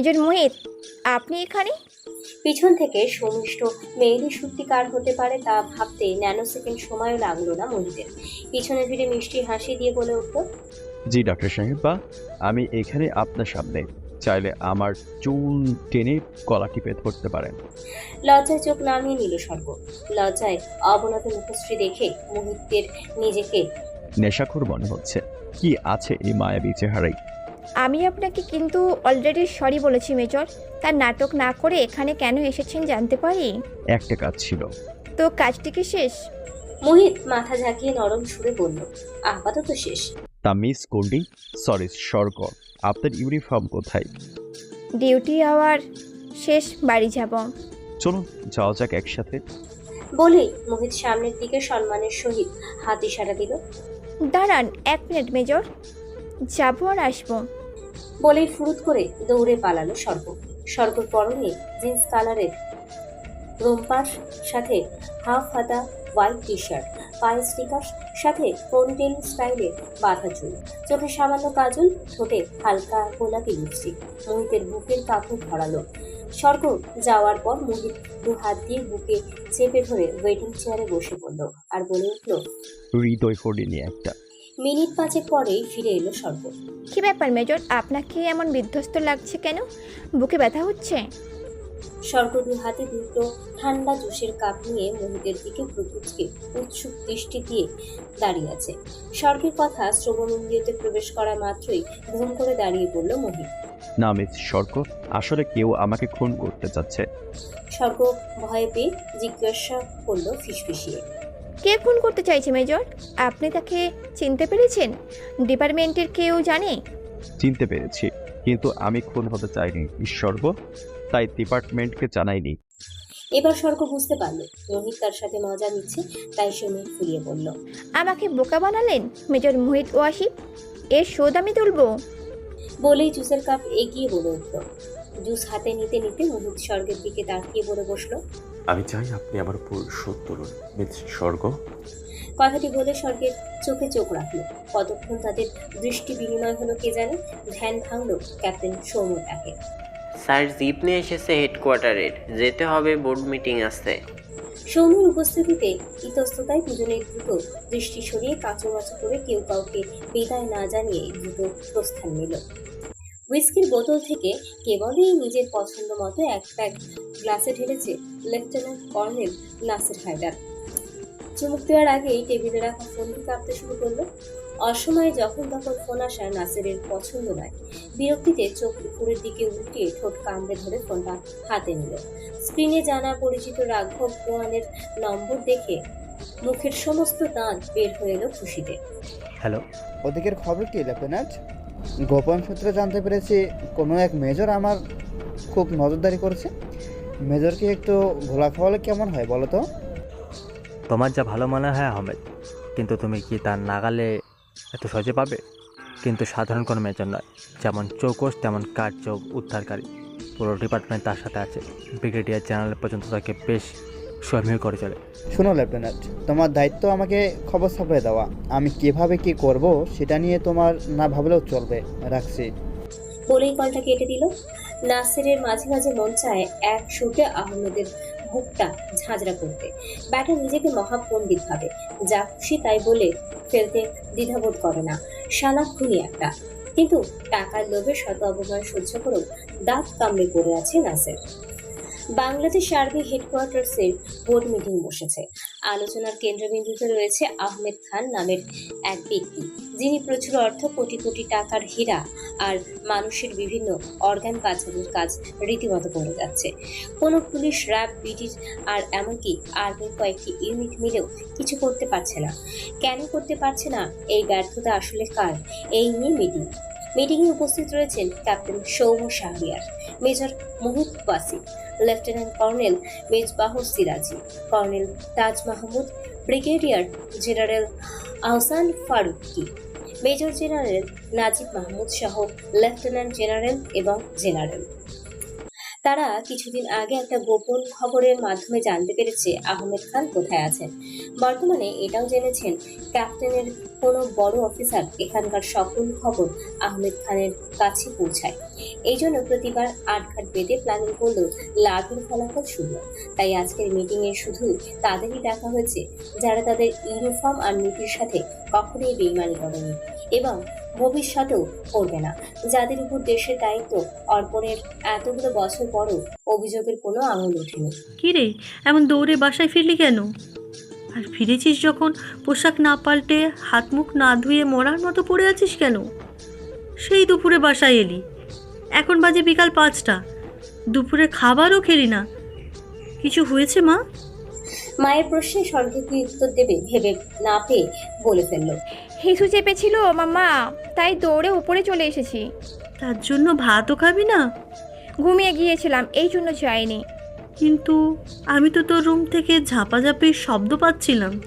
Major মোহিত আপনি এখানে? পিছন থেকে সুমিষ্ট মেয়েরই সত্যিকার হতে পারে তা ভাবতে ন্যানো সেকেন্ড সময়ও লাগল না মোহিতের পিছনে ফিরে মিষ্টি হাসি দিয়ে বলে উঠল জি ডক্টর সাহেব বা আমি এখানে আপনার সামনে। চাইলে আমার চুল টেনে গলা টিপে ধরতে পারেন। লজ্জায় চোখ নামিয়ে নিল স্বর্গ। লজ্জায় অবনত মুখশ্রী দেখে মুহূর্তের নিজেকে নেশাখোর মনে হচ্ছে। কি আছে এই মায়াবী চেহারাই আমি আপনাকে কিন্তু অলরেডি সরি বলেছি মেজর। তার নাটক না করে এখানে কেন এসেছেন জানতে পারি? একটা কাজ ছিল। তো কাজটি কি শেষ? মোহিত মাথা ঝাঁকিয়ে নরম সুরে বলল আপাতত শেষ। তা মিস করলি সরি স্বর্গ আপনার ইউনিফর্ম কোথায়? ডিউটি আওয়ার শেষ বাড়ি যাব। চলুন যাওয়া যাক একসাথে। বলেই মোহিত সামনের দিকে সম্মানের সহিত হাত ইশারা দিল। দাঁড়ান এক মিনিট মেজর। যাব আর আসব। বলেই ফুরুত করে দৌড়ে পালালো স্বর্গ। স্বর্গর পরনে জিন্স কালারের রোম্পার, সাথে হাফ হাতা হোয়াইট টি শার্ট পায়ে স্টিকার, সাথে পোনটেল স্টাইলে বাঁধা চুল। চোখে সামান্য কাজল, ঠোঁটে হালকা গোলাপি লিপস্টিক মোহিতের বুকের কাপড় ধরালো। স্বর্গ যাওয়ার পর মোহিত দু হাত দিয়ে বুকে চেপে ধরে ওয়েটিং চেয়ারে বসে পড়ল আর বলে উঠল হৃদয় ফোর্ডিনি একটা। মিনিট পাঁচেক পরেই ফিরে এলো স্বর্গ কি ব্যাপার মেজর? আপনাকে এমন বিধ্বস্ত লাগছে কেন? বুকে ব্যথা হচ্ছে? স্বর্গ দু হাতে দুটো ঠান্ডা জুসের কাপ নিয়ে মোহিতের দিকে প্রকৃতিকে উৎসুক দৃষ্টি দিয়ে দাঁড়িয়ে আছে। স্বর্গের কথা শ্রবণেন্দ্রিয়তে প্রবেশ করা মাত্রই ধুম করে দাঁড়িয়ে পড়ল মোহিত। না মিস স্বর্গ আসলে কেউ আমাকে খুন করতে চাচ্ছে। স্বর্গ ভয়ে পেয়ে জিজ্ঞাসা করল ফিসফিসিয়ে। কে খুন করতে চাইছে মেজর? আপনি তাকে চিনতে পেরেছেন? ডিপার্টমেন্টের কেউ জানে? চিনতে পেরেছি কিন্তু আমি খুন হতে চাইনি ঈশ্বর্গ তাই ডিপার্টমেন্টকে জানাইনি। এবার স্বর্গ বুঝতে পারল মোহিত তার সাথে মজা নিচ্ছে তাই সে মুখ ফুলিয়ে বলল আমাকে বোকা বানালেন মেজর মোহিত ওয়াসিফ? এর শোধ আমি তুলবো। বলেই জুসের কাপ এগিয়ে বলে উঠল। জুস হাতে নিতে নিতে মোহিত স্বর্গের দিকে তাকিয়ে বলে বসল। আমি চাই আপনি আমার উপর শোধ তুলুন মিস স্বর্গ। কথাটি বলে স্বর্গের চোখে চোখ রাখল। কতক্ষণ তাদের দৃষ্টি বিনিময় হলো কে জানে ধ্যান ভাঙলো ক্যাপ্টেন সৌম্যটাকে স্যার জিপ নিয়ে এসেছে হেডকোয়ার্টারের। যেতে হবে বোর্ড মিটিং আছে। সৌম্যর উপস্থিতিতে ইতস্ততায় দুজনের দ্রুত দৃষ্টি সরিয়ে কাঁচুমাচু করে কেউ কাউকে বিদায় না জানিয়ে দ্রুত প্রস্থান নিল। হুইস্কির বোতল থেকে কেবলই নিজের পছন্দ মতো এক প্যাক গ্লাসে ঢেলেছে লেফটেন্যান্ট কর্নেল নাসির হায়দার। চুমুক দেওয়ার আগেই টেবিলে রাখা ফোনটি কাঁপতে শুরু করল। অসময়ে যখন তখন ফোন আসা নাসিরের পছন্দ নয় বিরক্তিতে চোখ উপরের দিকে উল্টিয়ে ঠোঁট কামড়ে ধরে ফোনটা হাতে নিল। স্ক্রিনে জানা পরিচিত রাঘব পোয়ানের নম্বর দেখে মুখের সমস্ত দাঁত বের হয়ে এলো খুশিতে। হ্যালো ওদিকের খবর কি লেফটেন্যান্ট গোপন সূত্রে জানতে পেরেছি, কোনো এক মেজর আমার খুব নজরদারি করেছে। মেজরকে একটু ঘোলা খাওয়ালে কেমন হয় বলো তো? তোমার যা ভালো মনে হয়, আহমেদ। কিন্তু তুমি কি তার নাগালে এত সহজে পাবে? কিন্তু সাধারণ কোনো মেজর নয়। যেমন চৌকস তেমন কাঠ চোখ উদ্ধারকারী। পুরো ডিপার্টমেন্ট তার সাথে আছে। ব্রিগেডিয়ার জেনারেল পর্যন্ত তাকে বেশ সমীহ করে চলে। শোনো লেফটেন্যান্ট তোমার দায়িত্ব আমাকে খবর ছাপিয়ে দেওয়া। আমি কীভাবে কি করব সেটা নিয়ে তোমার না ভাবলেও চলবে। রাখছি। বলেই কলটা কেটে দিল। নাসিরের মাঝে মাঝে মন চায় এক সুটে আহমেদের বুকটা ঝাঁঝরা করতে। ব্যাটা নিজেকে মহাপণ্ডিত ভাবে। যা খুশি তাই বলে ফেলতে দ্বিধাবোধ করে না। শালা খুনি একটা। কিন্তু টাকার লোভে শত অপমান সহ্য করেও দাঁত কামড়ে পড়ে আছে নাসের। বাংলাদেশ আর্মি হেডকোয়ার্টার্সের বোর্ড মিটিং বসেছে। আলোচনার কেন্দ্রবিন্দুতে রয়েছে আহমেদ খান নামের এক ব্যক্তি, যিনি প্রচুর অর্থ কোটি কোটি টাকার হীরা আর মানুষের বিভিন্ন অর্গান পাচারের কাজ রীতিমতো করে যাচ্ছে। কোনো পুলিশ, র্যাব বিডির আর এমনকি আর্মির কয়েকটি ইউনিট মিলেও কিছু করতে পারছে না। কেন করতে পারছে না? এই ব্যর্থতা আসলে কার? এই নিয়ে মিটিং। মিটিংয়ে উপস্থিত রয়েছেন captain Soum Shahriar, major Mohit Wasi lieutenant colonel মেজবাহর Siraji, colonel Taj Mahmud, brigadier general Ahsan Faruki, major general Najib Mahmud সহ লেফটেন্যান্ট জেনারেল এবং জেনারেল। তারা কিছুদিন আগে একটা গোপন খবরের মাধ্যমে জানতে পেরেছে আহমেদ খান কোথায় আছেন। বর্তমানে এটাও জেনেছেন ক্যাপ্টেনের কোনো বড় অফিসার এখানকার সকল খবর আহমেদ খানের কাছে পৌঁছায়। এই জন্য প্রতিবার আটঘাট বেঁধে প্ল্যানিং করলেও লাভের ফলাফল শূন্য। তাই আজকের মিটিংয়ে শুধু তাদেরই ডাকা হয়েছে যারা তাদের ইউনিফর্ম আর নীতির সাথে কখনোই বেইমানি করেনি। এবং ভবিষ্যতেও করবে না। যাদের উপর দেশের দায়িত্ব অর্পণের এতগুলো বছর পরও অভিযোগের কোনো আঙুল ওঠেনি। কিরে এমন দৌড়ে বাসায় ফিরলি কেন? আর ফিরেছিস যখন পোশাক না পাল্টে হাত মুখ না ধুয়ে মরার মতো পড়ে আছিস কেন? সেই দুপুরে বাসায় এলি। এখন বাজে বিকাল পাঁচটা। দুপুরে খাবারও খেলি না। কিছু হয়েছে মা? মায়ের প্রশ্নে স্বর্গ কি উত্তর দেবে ভেবে না পেয়ে বলে ফেলল। হিসু চেপেছিল মাম্মা। তাই দৌড়ে উপরে চলে এসেছি। তার জন্য ভাতও খাবি না? ঘুমিয়ে গিয়েছিলাম এই জন্য যাইনি। কিন্তু আমি তো তোর রুম থেকে ঝাপাঝাপির শব্দ পাচ্ছিলাম।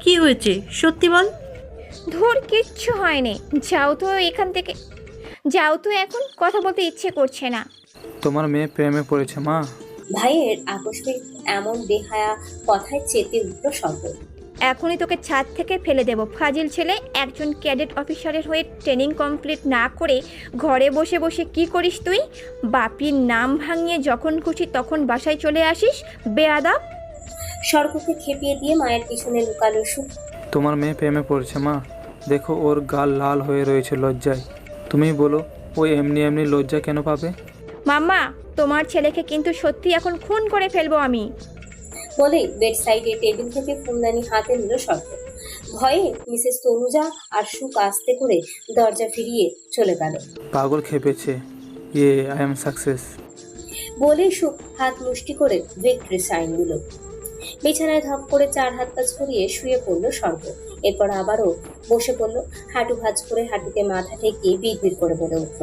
কি হয়েছে? সত্যি বল। ধুর কিচ্ছু হয়নি। যাও তো এখান থেকে। যাও তো এখন কথা বলতে ইচ্ছে করছে না। তোমার মেয়ে প্রেমে পড়েছে মা। ভাইয়ের আকস্মিক এমন বেহায়া কথায় চেতে উঠল স্বর্গ এখনই তোকে ছাদ থেকে ফেলে দেব। ফাজিল ছেলে একজন ক্যাডেট অফিসারের হয়ে ট্রেনিং কমপ্লিট না করে ঘরে বসে বসে কি করিস তুই? বাপির নাম ভাঙিয়ে যখন খুশি তখন বাসায় চলে আসিস? বেয়াদাব। স্বর্গকে খেপিয়ে দিয়ে মায়ের পিছনে লুকালো সুখ তোমার মেয়ে প্রেমে পড়েছে মা। দেখো ওর গাল লাল হয়ে রয়েছে লজ্জায়। তুমি বলো ও এমনি এমনি লজ্জা কেন পাবে? মাম্মা তোমার ছেলেকে কিন্তু সত্যি এখন খুন করে ফেলব আমি। বলেই বেড সাইডে টেবিল থেকে ফুলদানি হাতে নিল স্বর্গ ভয়ে মিসেস তনুজা আর সুখ আস্তে করে দরজা ফিরিয়ে চলে গেল। পাগল খেপেছে। ইয়ে আই এম সাকসেস বলেই সুখ হাত মুষ্টি করে ভিক্টরি সাইন দিল। বিছানায় ধপ করে চার হাত পা ছড়িয়ে শুয়ে পড়ল স্বর্গ এরপর আবারও বসে পড়ল হাঁটু ভাঁজ করে হাঁটুতে মাথা ঠেকিয়ে বিড়বিড় করে বলে উঠল।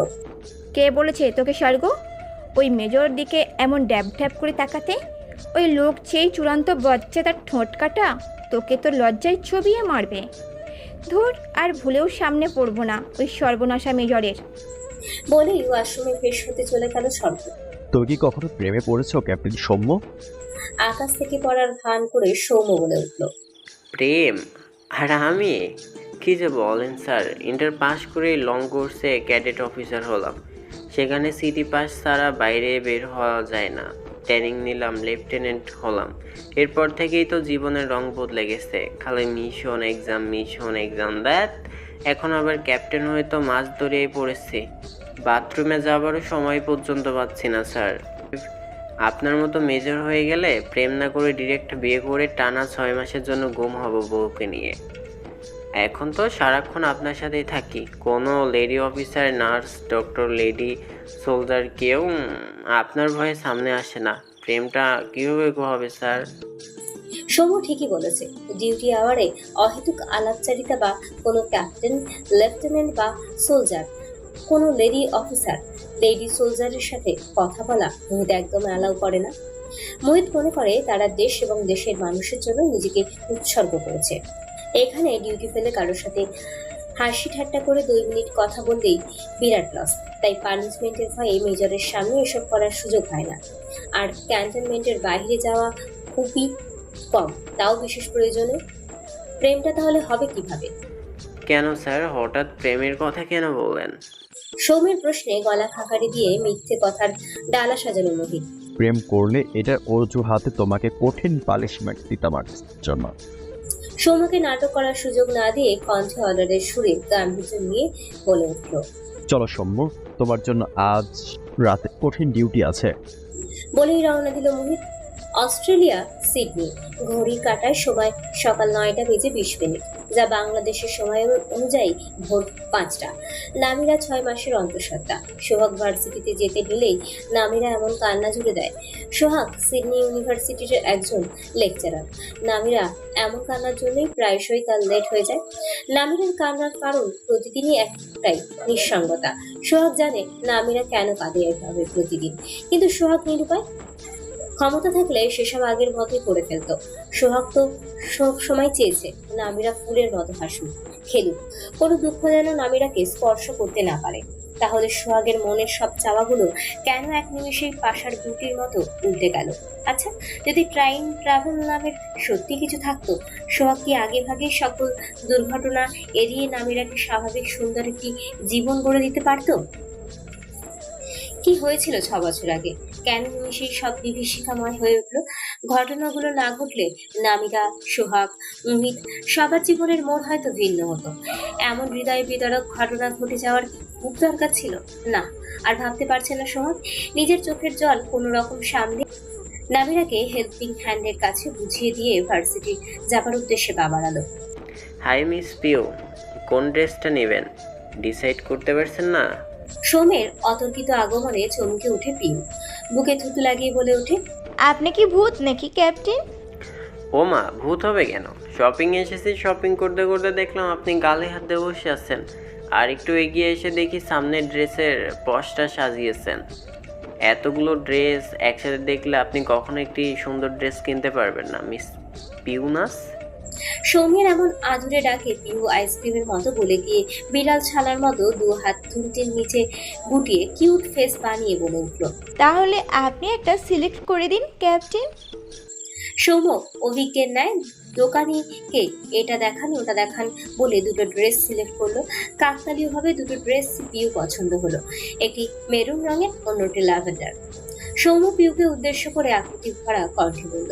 কে বলেছে তোকে স্বর্গ? ওই মেজর দিকে এমন ড্যাব ড্যাব করে তাকাতে? ওই লোক চেয়ে চূড়ান্ত বজ্জে তার ঠোঁট কাটা তোকে তো লজ্জায় চবিয়ে মারবে। ধুর আর ভুলেও সামনে পড়ব না ওই সর্বনাশা মেজরের। বলেই ওয়াশরুমে ফ্রেশ হতে চলে গেল স্বর্গ। তুমি কি কখনো প্রেমে পড়েছো ক্যাপ্টেন সৌম্য? আকাশ থেকে পড়ার ভান করে সৌম্য বলে উঠল। প্রেম? আর আমি? কি যে বলেন স্যার ইন্টার পাস করে লং কোর্সে ক্যাডেট অফিসার হলাম। সেখানে সিটি পাস ছাড়া বাইরে বের হওয়া যায় না। ট্রেনিং নিলাম, লেফটেন্যান্ট হলাম। এরপর থেকেই তো জীবনের রং বদলে গেছে। খালি mission exam mission exam that এখন আবার ক্যাপ্টেন হয়ে তো মাছ ধরেই পড়েছি। বাথরুমে যাবারও সময় পর্যন্ত পাচ্ছি না, স্যার। আপনার মতো মেজর হয়ে গেলে প্রেম না করে ডিরেক্ট বিয়ে করে টানা ছয় মাসের জন্য গুম হব বউকে নিয়ে। এখন তো সারাক্ষণ আপনার সাথেই থাকি। কোনো lady officer nurse doctor lady soldier কেউ আপনার ভয়ে সামনে আসে না। প্রেমটা কীভাবে হবে, স্যার? সৌম্য ঠিকই বলেছে। ডিউটি আওয়ারে অহেতুক আলাপচারিতা বা কোনো ক্যাপ্টেন, লেফটেন্যান্ট বা সোলজার, কোনো লেডি অফিসার, লেডি সোলজারের সাথে কথা বলা মোহিত একদম অ্যালাউ করে না। মোহিত মনে করে তারা দেশ এবং দেশের মানুষের জন্য নিজেকে উৎসর্গ করেছে। এখানে ডিউটি ফেলে কারোর সাথে হাসি ঠাট্টা করে দুই মিনিট কথা বললেই বিরাট লস তাই পানিশমেন্টের ভয়ে মেজরের সামনে এসব করার সুযোগ হয় না। আর ক্যান্টনমেন্টের বাইরে যাওয়া খুবই কম। তাও বিশেষ প্রয়োজনে? প্রেমটা তাহলে হবে কীভাবে? কেন স্যার? হঠাৎ প্রেমের কথা কেন বললেন? সৌমের প্রশ্নে গলা খাকারি দিয়ে মিথ্যে কথার ডালা সাজানো মোহিত প্রেম করলে এটা অজুহাতে তোমাকে কঠিন পালিশমেন্ট দিতাম আর জন্য সৌম্যকে নাটক করার সুযোগ না দিয়ে কণ্ঠে অর্ডারের সুরে গাম্ভীর্য নিয়ে বলে উঠল। চলো সৌম্য তোমার জন্য আজ রাতে কঠিন ডিউটি আছে। বলেই রওনা দিল মোহিত। অস্ট্রেলিয়া সিডনি ঘড়ি কাটায় সময় সকাল নয়টা বেজে বিশ মিনিট। যা বাংলাদেশের সময় অনুযায়ী ভোর পাঁচটা। নামিরা ছয় মাসের অন্তঃসত্ত্বা। সোহাগ ভার্সিটিতে যেতে দিলেই নামিরা এমন কান্না জুড়ে দেয়। সোহাগ সিডনি ইউনিভার্সিটির একজন লেকচারার। নামিরা এমন কান্নার জন্যই প্রায়শই তার লেট হয়ে যায়। নামিরার কান্নার কারণ প্রতিদিনই একটাই, নিঃসঙ্গতা। সোহাগ জানে নামিরা কেন কাঁদে এভাবে প্রতিদিন। কিন্তু সোহাগ নিরুপায় ক্ষমতা থাকলে সেসব আগের মতোই করে ফেলতো। সোহাগ তো সব সময় চেয়েছে নামিরা ফুলের মতো হাসুক, খেলুক। কোনো দুঃখ যেন নামিরাকে স্পর্শ করতে না পারে। তাহলে সোহাগের মনের সব চাওয়াগুলো কেন এক নিমেষেই পাশার গুটির মতো উল্টে গেল? আচ্ছা যদি ট্রাইন ট্রাভেল নামের সত্যি কিছু থাকতো, সোহাগ কি আগে ভাগে সকল দুর্ঘটনা এড়িয়ে নামিরাকে স্বাভাবিক সুন্দর একটি জীবন গড়ে দিতে পারতো? কি হয়েছিল ছ বছর আগে? কেন নিমিষেই সব বিভীষিকাময় হয়ে উঠল? ঘটনাগুলো না ঘটলে নামিরা সোহাগ, মোহিত সবার জীবনের মোড় হয়তো ভিন্ন হতো। এমন হৃদয় বিদারক ঘটনা ঘটে যাওয়ার খুব দরকার ছিল। না, আর ভাবতে পারছে না সোহাগ? নিজের চোখের জল কোনো রকম সামনে নামিরাকে হেল্পিং হ্যান্ডের কাছে বুঝিয়ে দিয়ে ভার্সিটি যাবার উদ্দেশ্যে পা বাড়ালো। হাই মিস পিও কোন ড্রেসটা নেবেন? ডিসাইড করতে পারছেন না? সোমের অতর্কিত আগমনে চমকে উঠে পিউ। বুকে থুতু লাগিয়ে বলে ওঠে আপনি কি ভূত নাকি ক্যাপ্টেন? ও মা ভূত হবে কেন? শপিং এসেছি শপিং করতে করতে দেখলাম আপনি গালে হাত দিয়ে বসে আছেন। আর একটু এগিয়ে এসে দেখি সামনের ড্রেসের পশটা সাজিয়েছেন। এতগুলো ড্রেস একসাথে দেখলে আপনি কখনো একটি সুন্দর ড্রেস কিনতে পারবেন না মিস পিউনাস। সৌম্যের এমন আদুরে ডাকে পিউ আইসক্রিমের মতো বলে গিয়ে বিড়াল ছানার মতো দু হাত থুনটির নিচে গুটিয়ে কিউট ফেস বানিয়ে বলে উঠল। তাহলে আপনি একটা সিলেক্ট করে দিন ক্যাপ্টেন। সৌম্য অভিজ্ঞের ন্যায় দোকানিকে এটা দেখান ওটা দেখান বলে দুটো ড্রেস সিলেক্ট করল। কাকতালীয়ভাবে দুটো ড্রেস পিউ পছন্দ হলো। একটি মেরুন রঙের অন্যটি ল্যাভেন্ডার। সৌম্য পিউকে উদ্দেশ্য করে আকৃতি ভরা কণ্ঠে বলল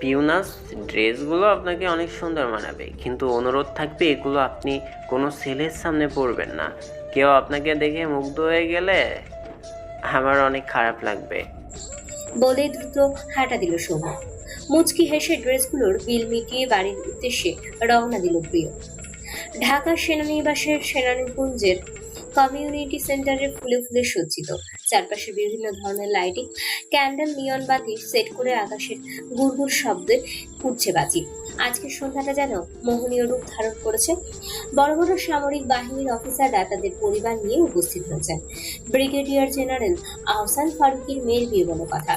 পিউনাস, ড্রেসগুলো আপনাকে অনেক সুন্দর মানাবে। কিন্তু অনুরোধ থাকবে, এগুলো আপনি কোনো সেলের সামনে পরবেন না। কেউ আপনাকে দেখে মুগ্ধ হয়ে গেলে আমার অনেক খারাপ লাগবে। বলে দ্রুত হাঁটা দিল সৌম্য মুচকি হেসে ড্রেসগুলোর বিল মিটিয়ে বাড়ির উদ্দেশ্যে রওনা দিল প্রিয়। ঢাকা সেনানিবাসের সেনানিকুঞ্জের কমিউনিটি সেন্টারে ফুলে ফুলে সজ্জিত। চারপাশে বিভিন্ন ধরনের লাইটিং ক্যান্ডেল নিয়ন বাতি সেট করে আকাশের গুড়গুড় শব্দে উঠছে বাজি। আজকের সন্ধ্যাটা যেন মোহনীয় রূপ ধারণ করেছে। বড় বড় সামরিক বাহিনীর অফিসাররা তাদের পরিবার নিয়ে উপস্থিত হয়েছেন। ব্রিগেডিয়ার জেনারেল আহসান ফারুকির মেয়ের বিয়ে বলে কথা।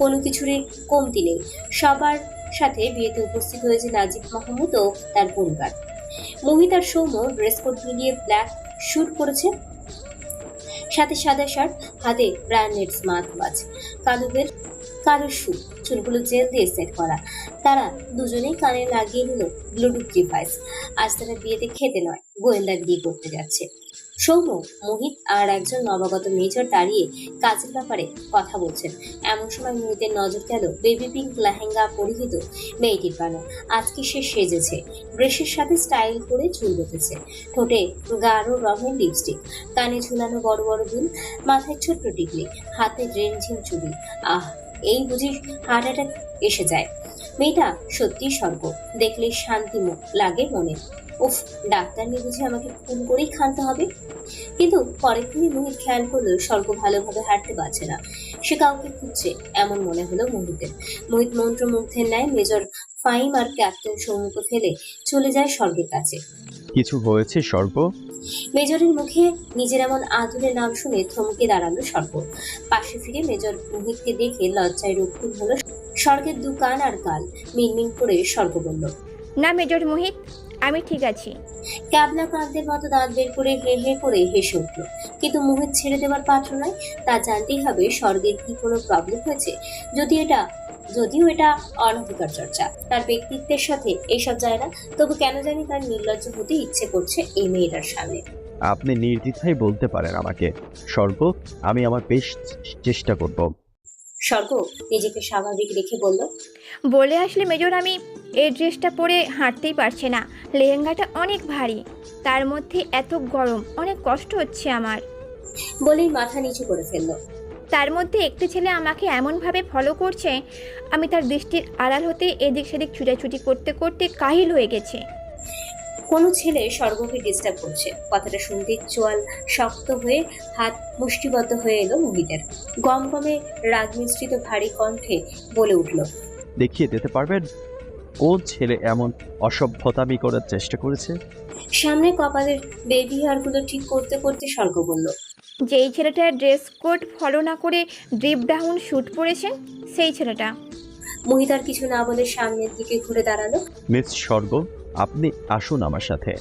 কোনো কিছুরই কমতি নেই। সবার সাথে বিয়েতে উপস্থিত হয়েছে নাজিব মাহমুদ ও তার পরিবার। মোহিত আর সৌম্য ড্রেস কোড মিলিয়ে ব্ল্যাক শুট করেছে। সাথে সাদা শার্ট, হাতে ব্র্যান্ডেড স্মার্ট ওয়াচ কালো কারও শু চুলগুলো জেল দিয়ে সেট করা। তারা দুজনেই কানে লাগিয়ে নিল ব্লুটুথ ডিভাইস আজ তারা বিয়েতে খেতে নয় গোয়েন্দাগিরি করতে যাচ্ছে। সৌম্য, মোহিত আর একজন নবাগত মেজর দাঁড়িয়ে কাজের ব্যাপারে কথা বলছেন। এমন সময় মোহিতের নজর গেল বেবি পিঙ্ক লেহেঙ্গা পরিহিত মেয়েটির পানে আজকে সে সেজেছে। ড্রেসের সাথে স্টাইল করে চুল বেঁধেছে। ঠোঁটে গাঢ় রঙের লিপস্টিক কানে ঝুলানো বড় বড় দুল। মাথায় ছোট্ট টিকলি। হাতে রেঞ্জিং চুড়ি। আহ, এই বুঝি হার্ট অ্যাটাক এসে যায়। মেয়েটা সত্যি স্বর্গ। দেখলে শান্তি লাগে মনে। উফ ডাক্তার নিয়ে বুঝি আমাকে খুন করেই খানতে হবে। কিন্তু পরে তিনি মোহিত খেয়াল করল স্বর্গ ভালোভাবে হাঁটতে পারছে না। সে কাউকে খুঁজছে এমন মনে হলো মোহিতের মোহিত মন্ত্রমুগ্ধের ন্যায় মেজর ফাইম আর ক্যাপ্টেন সৌমিক ফেলে চলে যায় স্বর্গের কাছে। কিছু হয়েছে স্বর্গ? মেজরের মুখে নিজের এমন আদুরের নাম শুনে থমকে দাঁড়াল স্বর্গ। পাশে ফিরে মেজর মোহিতকে দেখে লজ্জায় রক্তিম হলো স্বর্গের দু কান আর গাল। মিনমিন করে স্বর্গ বলল না মেজর মোহিত আমি ঠিক আছি। ক্যাবলা কান্তের মতো দাঁত বের করে হে হে করে হেসে উঠল। কিন্তু মোহিত ছেড়ে দেওয়ার পাত্র নয় তা জানতেই হবে স্বর্গের কি কোনো প্রবলেম হয়েছে। যদি এটা যদিও এটা অনধিকার চর্চা তার ব্যক্তিত্বের সাথে এইসব যায় না তবু কেন জানি তার নির্লজ্জ হতে ইচ্ছে করছে এই মেয়েটার সামনে। আপনি নির্দ্বিধায় বলতে পারেন আমাকে স্বর্গ আমি আমার বেশ চেষ্টা করব। স্বর্গ নিজেকে স্বাভাবিক রেখে বলল বলে আসলে মেজর আমি এই ড্রেসটা পরে হাঁটতেই পারছে না। লেহেঙ্গাটা অনেক ভারী। তার মধ্যে এত গরম অনেক কষ্ট হচ্ছে আমার। বলেই মাথা নিচু করে ফেলল। তার মধ্যে একটি ছেলে আমাকে এমনভাবে ফলো করছে আমি তার দৃষ্টির আড়াল হতে এদিক সেদিক ছুটাছুটি করতে করতে কাহিল হয়ে গেছে। কোনো ছেলে স্বর্গকে ডিস্টার্ব করছে। কথাটা শুনতে চোয়াল শক্ত হয়ে হাত মুষ্টিবদ্ধ হয়ে এলো মোহিতের। গম গমে রাগ মিশ্রিত ভারী কণ্ঠে বলে উঠল দেখিয়ে দিতে পারবেন কোন ছেলে এমন অসভ্যতামি করার চেষ্টা করেছে? সামনে কপালের বেবি হেয়ারগুলো ঠিক করতে করতে স্বর্গ বলল যেই ছেলেটা ড্রেস কোড ফলো না করে ড্রিপ ডাউন শ্যুট পরেছে সেই ছেলেটা। মোহিত আর কিছু না বলে সামনের দিকে ঘুরে দাঁড়াল। মিস স্বর্গ আপনি আসুন আমার সাথে।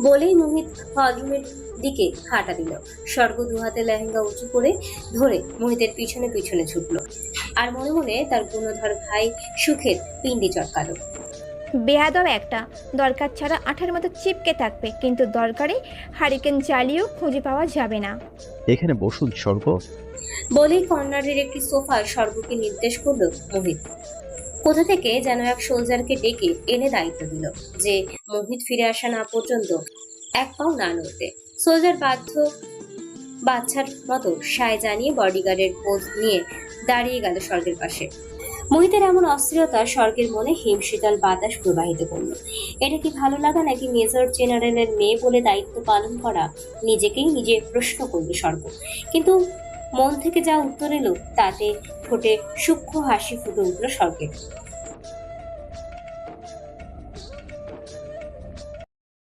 বলেই মোহিত হলরুমের দিকে হাঁটা দিল। স্বর্গ দুহাতে লেহেঙ্গা উঁচু করে ধরে মোহিতের পিছনে পিছনে ছুটলো। আর মনে মনে তার গুণধর ভাই সুখের পিণ্ডি চটকালো। বেহাদব একটা। দরকার ছাড়া আঠার মতো চিপকে থাকবে কিন্তু দরকারে হারিকেন জ্বালিয়েও খুঁজে পাওয়া যাবে না। এখানে বসুন স্বর্গ। বলেই কর্নারের একটি সোফা স্বর্গকে নির্দেশ করল মোহিত। কোথা থেকে যেন এক সোলজারকে ডেকে এনে দায়িত্ব দিল যে মোহিত ফিরে আসা না পর্যন্ত এক পাও না নড়তে সোলজার বাধ্য বাচ্চার মতো সায় জানিয়ে বডিগার্ডের পোজ নিয়ে দাঁড়িয়ে গেল স্বর্গের পাশে। মোহিতের এমন অস্থিরতা স্বর্গের মনে হিমশীতল বাতাস প্রবাহিত করল। এটা কি ভালো লাগা নাকি মেজর জেনারেলের মেয়ে বলে দায়িত্ব পালন করা নিজেকেই নিজে প্রশ্ন করল স্বর্গ। কিন্তু মন থেকে যা উত্তর এলো তাতে ঠোঁটে সূক্ষ্ম হাসি ফুটে উঠল স্বর্গের।